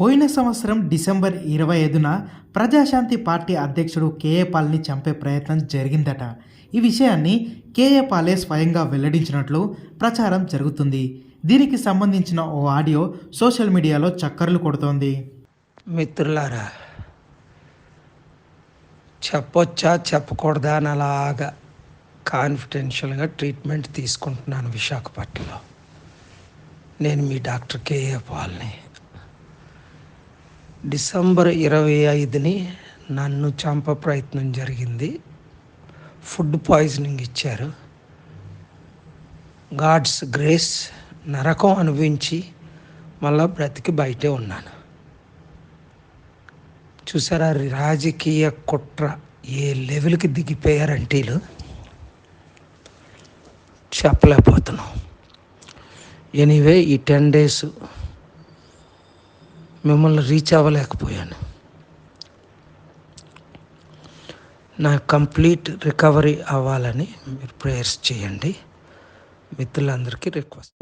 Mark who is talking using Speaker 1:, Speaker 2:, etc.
Speaker 1: పోయిన సంవత్సరం డిసెంబర్ ఇరవై ఐదున ప్రజాశాంతి పార్టీ అధ్యక్షుడు కేఏ పాల్ని చంపే ప్రయత్నం జరిగిందట. ఈ విషయాన్ని కేఏ పాలే స్వయంగా వెల్లడించినట్లు ప్రచారం జరుగుతుంది. దీనికి సంబంధించిన ఓ ఆడియో సోషల్ మీడియాలో చక్కర్లు కొడుతోంది.
Speaker 2: మిత్రులారా చెప్పొచ్చా చెప్పకూడదా అని అలాగా కాన్ఫిడెన్షియల్గా ట్రీట్మెంట్ తీసుకుంటున్నాను విశాఖపట్నంలో. నేను మీ డాక్టర్ కేఏ పాల్ని. డిసెంబర్ ఇరవై ఐదుని నన్ను చంప ప్రయత్నం జరిగింది. ఫుడ్ పాయిజనింగ్ ఇచ్చారు. గాడ్స్ గ్రేస్ నరకం అనుభవించి మళ్ళా బ్రతికి బయటే ఉన్నాను. చూసారా రాజకీయ కుట్ర ఏ లెవెల్కి దిగిపోయారంటీలు చెప్పలేకపోతున్నాం. ఎనీవే ఈ టెన్ డేస్ మిమ్మల్ని రీచ్ అవ్వలేకపోయాను. నా కంప్లీట్ రికవరీ అవ్వాలని మీరు ప్రేయర్స్ చేయండి. మిత్రులందరికీ రిక్వెస్ట్